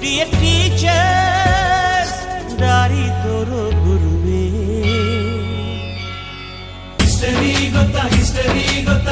dear teachers, dari toro guruve. History gota, history gota.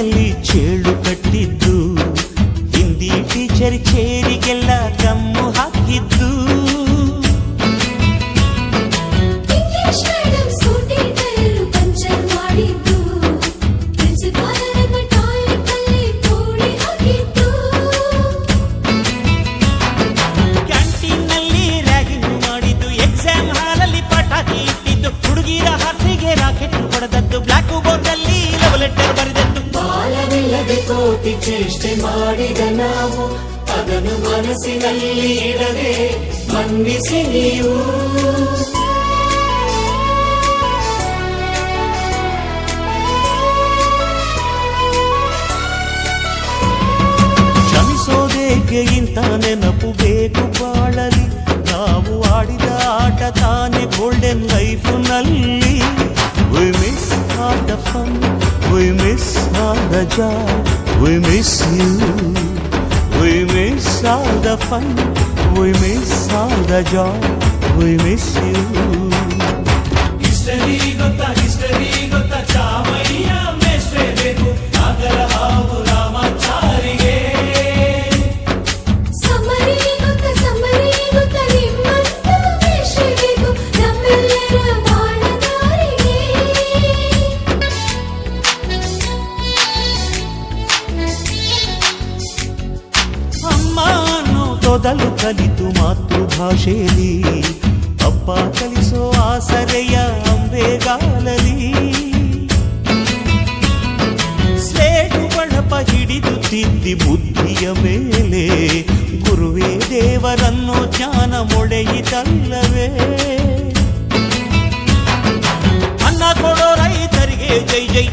తల్లి చేళ్ళు కట్టిద్దు. Hindi teacher చే ಚೇಷ್ಟೆ ಮಾಡಿದ ನಾವು, ಅದನ್ನು ಮನಸ್ಸಿನಲ್ಲಿ ಇಡದೆ ಮನ್ನಿಸಿ ನೀವು. ಇಂಥ ನೆನಪು ಬೇಕು ಬಾಳಲಿ? ನಾವು ಆಡಿದ ಆಟ ತಾನೆ golden ಲೈಫ್ನಲ್ಲಿ. Miss out the fun we miss all the We miss you. We miss all the fun. We miss all the joy. We miss you. History gotta, history gotta, chamaya. ಅನ್ನೋ ತೊದಲು ಕಲಿತು ಮಾತೃಭಾಷೆಯಲ್ಲಿ ಅಪ್ಪ ಕಲಿಸೋ ಆಸರೆಯ ಅಂಬೆಗಾಲಲಿ ಸ್ಲೇಟು ಬಳಪ ಹಿಡಿದು ತಿದ್ದಿ ಬುದ್ಧಿಯ ಮೇಲೆ ಗುರುವೇ ದೇವರನ್ನು ಜ್ಞಾನ ಮೊಳೆಯಿತಲ್ಲವೇ ಅನ್ನ ಕೊಡೋ ರೈತರಿಗೆ ಜೈ ಜೈ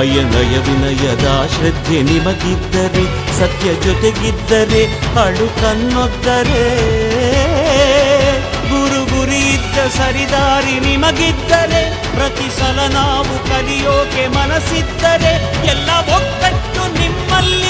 ಭಯ ನಯ ವಿನಯದ ಶ್ರದ್ಧೆ ನಿಮಗಿದ್ದರೆ, ಸತ್ಯ ಜೊತೆಗಿದ್ದರೆ ಅಳು ಕನ್ನೊದ್ದರೆ ಗುರು ಇದ್ದ ಸರಿದಾರಿ ನಿಮಗಿದ್ದರೆ, ಪ್ರತಿ ಸಲ ನಾವು ಕಲಿಯೋಕೆ ಮನಸ್ಸಿದ್ದರೆ, ಎಲ್ಲ ಒಗ್ಗಟ್ಟು ನಿಮ್ಮಲ್ಲಿ